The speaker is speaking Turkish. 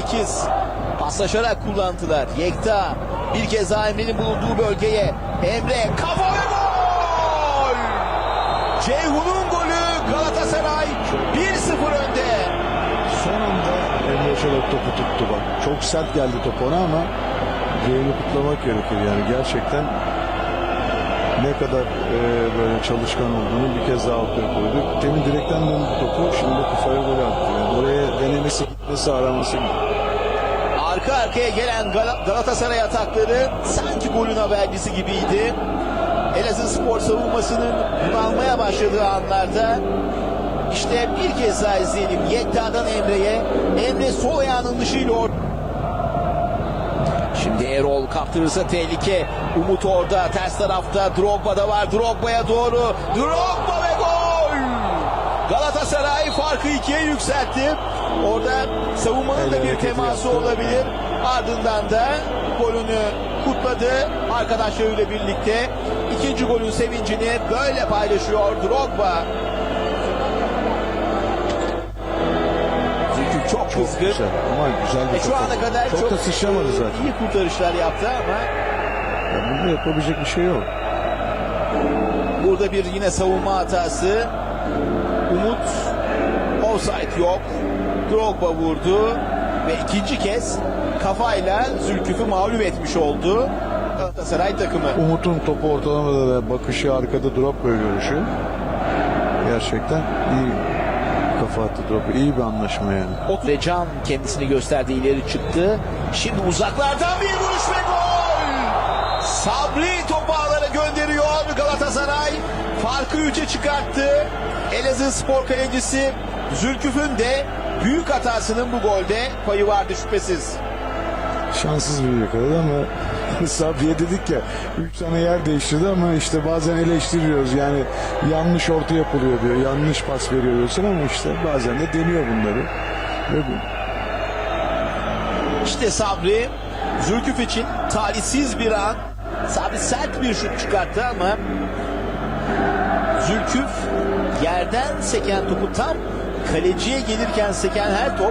8. Paslaşarak kullandılar. Yekta bir kez daha Emre'nin bulunduğu bölgeye. Emre kafa ve gol! Ceyhun'un golü Galatasaray 1-0 önde. Son anda Emre Çolak topu tuttu bak. Çok sert geldi top ona ama Ceyhun'u kutlamak gerekir yani gerçekten ne kadar e, böyle çalışkan olduğunu bir kez daha ortaya koydu. Demin direkten döndü topu şimdi kafaya gol attı. Yani oraya denemesi gitmesi araması Arka arkaya gelen Gal- Galatasaray atakları sanki golün habercisi gibiydi. Elazığ spor savunmasının bunalmaya başladığı anlarda işte bir kez daha izleyelim. Yekta'dan Emre'ye. Emre sol ayağının dışıyla Şimdi Erol kaptırırsa tehlike. Umut orada ters tarafta. Drogba da var. Drogba'ya doğru. Drogba! Galatasaray farkı ikiye yükseltti. Orada savunmanın da bir teması yaptı. olabilir. Ardından da golünü kutladı arkadaşlarıyla birlikte. ikinci golün sevincini böyle paylaşıyor Drogba. Zülküf çok çok kızgın. güzel ama güzel bir E şu ana kadar çok, çok, da sıçramadı zaten. iyi kurtarışlar yaptı ama Ya bunda yapabilecek bir şey yok. burada bir yine savunma hatası. Umut offside yok. Drogba vurdu ve ikinci kez kafayla Zülküf'ü mağlup etmiş oldu. Galatasaray takımı. Umut'un topu ortalamada da bakışı arkada drop böyle görüşü. Gerçekten iyi kafa attı drop'u. İyi bir anlaşma yani. Ve Can kendisini gösterdi ileri çıktı. Şimdi uzaklardan bir vuruş ve gol! Sabri topu gönderiyor Galatasaray. Farkı 3'e çıkarttı. Elazığ spor kalecisi Zülküf'ün de büyük hatasının bu golde payı vardı şüphesiz. Şanssız bir yakaladı ama Sabriye dedik ya 3 tane yer değiştirdi ama işte bazen eleştiriyoruz yani yanlış orta yapılıyor diyor yanlış pas veriyor diyorsun ama işte bazen de deniyor bunları ve bu İşte Sabri Zülküf için talihsiz bir an. Sabri sert bir şut çıkarttı ama Zülküf yerden seken topu tam kaleciye gelirken seken her top